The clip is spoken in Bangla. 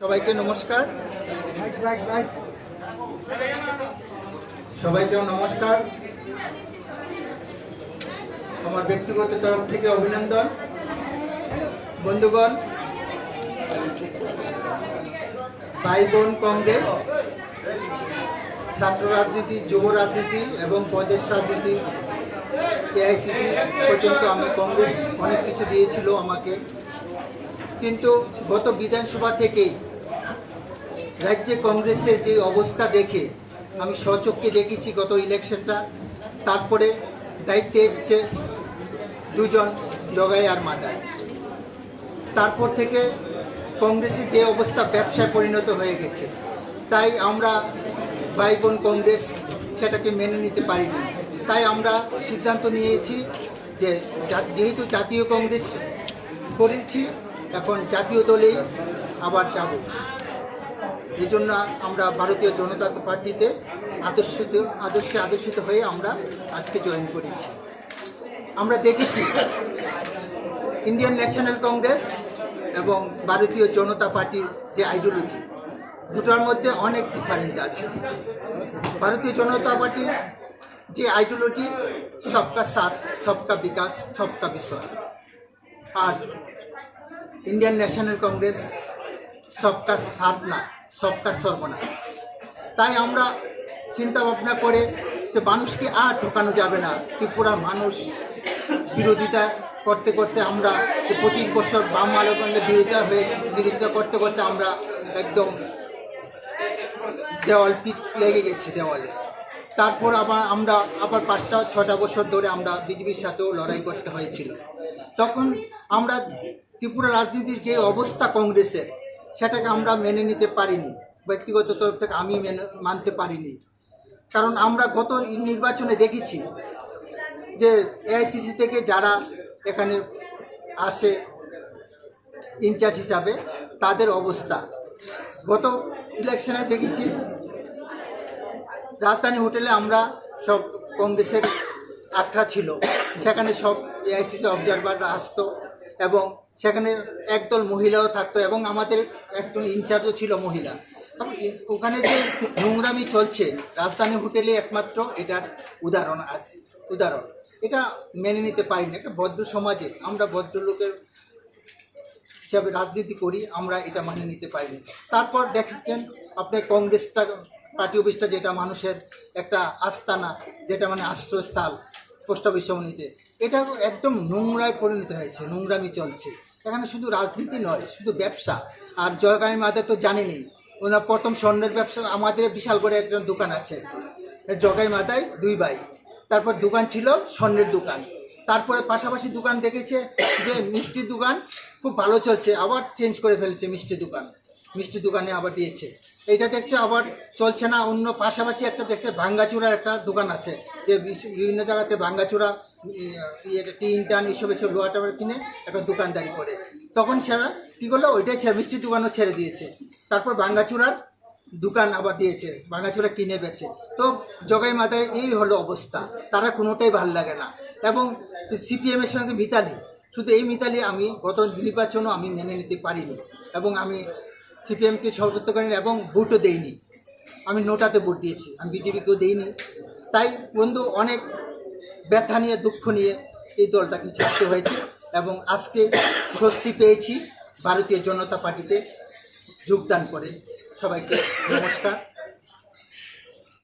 সবাইকে নমস্কার। সবাইকে নমস্কার। আমার ব্যক্তিগত তরফ থেকে অভিনন্দন। বন্ধুগণ ভাই বোন কংগ্রেস, ছাত্র রাজনীতি, যুব রাজনীতি এবং প্রদেশ রাজনীতি এআইসিসি পর্যন্ত আমি কংগ্রেস অনেক কিছু দিয়েছিল আমাকে। কিন্তু গত বিধানসভা থেকেই রাজ্যে কংগ্রেসের যে অবস্থা দেখে আমি স্বচক্ষে দেখেছি গত ইলেকশনটা, তারপরে দায়িত্বে এসছে দুজন জগাই আর মাদায় তারপর থেকে কংগ্রেসের যে অবস্থা ব্যবসায় পরিণত হয়ে গেছে, তাই আমরা ভাই বোন কংগ্রেস সেটাকে মেনে নিতে পারিনি। তাই আমরা সিদ্ধান্ত নিয়েছি যে যেহেতু জাতীয় কংগ্রেস করেছি, এখন জাতীয় দলেই আবার যাব। এই জন্য আমরা ভারতীয় জনতা পার্টিতে আদর্শিত, আদর্শে আদর্শিত হয়ে আমরা আজকে জয়েন করেছি। আমরা দেখেছি ইন্ডিয়ান ন্যাশনাল কংগ্রেস এবং ভারতীয় জনতা পার্টির যে আইডিওলজি দুটার মধ্যে অনেক ডিফারেন্ট আছে। ভারতীয় জনতা পার্টির যে আইডিওলজি সবকা সাথ সবকা বিকাশ সবকা বিশ্বাস। আর ইন্ডিয়ান ন্যাশনাল কংগ্রেস সবকা সাথ না। সবকা সর্বনাশ। তাই আমরা চিন্তা ভাবনা করে যে মানুষকে আর ঢোকানো যাবে না। ত্রিপুরা মানুষ বিরোধিতা করতে করতে আমরা পঁচিশ বছর বাম আলোচনের বিরোধিতা হয়ে বিরোধিতা করতে করতে আমরা একদম দেওয়াল পিট লেগে গেছি দেওয়ালে। তারপর আবার আমরা আবার পাঁচটা, ছটা বছর ধরে আমরা বিজেপির সাথেও লড়াই করতে হয়েছিল। তখন আমরা ত্রিপুরা রাজনীতির যে অবস্থা কংগ্রেসের সেটাকে আমরা মেনে নিতে পারিনি। ব্যক্তিগত তরফ থেকে আমি মেনে, মানতে পারিনি। কারণ আমরা গত নির্বাচনে দেখেছি যে এআইসিসি থেকে যারা এখানে আসে ইনচার্জ হিসাবে, তাদের অবস্থা। গত ইলেকশনে দেখেছি রাজধানী হোটেলে আমরা সব কংগ্রেসের আটরা ছিল। সেখানে সব এআইসিসি অবজারভাররা আসতো এবং সেখানে একদল মহিলাও থাকতো এবং আমাদের একজন ইনচার্জও ছিল মহিলা। ওখানে যে নোংরামি চলছে, রাজধানী হোটেলে একমাত্র এটার উদাহরণ আছে, উদাহরণ। এটা মেনে নিতে পারি না একটা ভদ্র সমাজে আমরা ভদ্রলোকের হিসাবে রাজনীতি করি, আমরা এটা মানে নিতে পারি পারিনি। তারপর দেখছেন আপনি কংগ্রেসটা, পার্টি অফিসটা যেটা মানুষের একটা আস্তানা, যেটা মানে আশ্রয়স্থল, পোস্ট অফিস সমিতিতে। এটা একদম নোংরায় পরিণত হয়েছে, নোংরামি চলছে। এখানে শুধু রাজনীতি নয়, শুধু ব্যবসা। আর জয়গামী মাদের তো জানেনই, ওনার প্রথম স্বর্ণের ব্যবসা, আমাদের বিশাল করে একজন দোকান আছে। জগাই মাথায় দুই ভাই। তারপর দোকান ছিল স্বর্ণের দোকান। তারপরে পাশাপাশি দোকান দেখেছে যে মিষ্টির দোকান খুব ভালো চলছে, আবার চেঞ্জ করে ফেলেছে মিষ্টির দোকান। মিষ্টি দোকানে আবার দিয়েছে। এইটা দেখছে আবার চলছে না, অন্য পাশাপাশি একটা দেখছে ভাঙ্গাচুরার একটা দোকান আছে, যে বিভিন্ন জায়গাতে ভাঙ্গাচুরা টিন টান এইসব এসব লোহা টাবার কিনে একটা দোকানদারি করে। তখন সেরা কী করল? ওইটাই মিষ্টি দোকানও ছেড়ে দিয়েছে। তারপর ভাঙ্গাচুরার দোকান আবার দিয়েছে ভাঙাচোরা কিনে বেছে। তো জগাই মাথায় এই হলো অবস্থা, তারা কোনোটাই ভালো লাগে না। এবং সিপিএমের সঙ্গে মিতালি, শুধু এই মিতালি আমি গত নির্বাচনও আমি মেনে নিতে পারিনি। এবং আমি সিপিএমকে সর্বোচ্চ করেন এবং ভোটও দেইনি আমি নোটাতে ভোট দিয়েছি, আমি বিজেপিকেও দেইনি। তাই বন্ধু, অনেক ব্যথা নিয়ে, দুঃখ নিয়ে এই দলটাকে ছাড়তে হয়েছে এবং আজকে স্বস্তি পেয়েছি। ভারতীয় জনতা পার্টিতে যোগদান করে সবাইকে নমস্কার।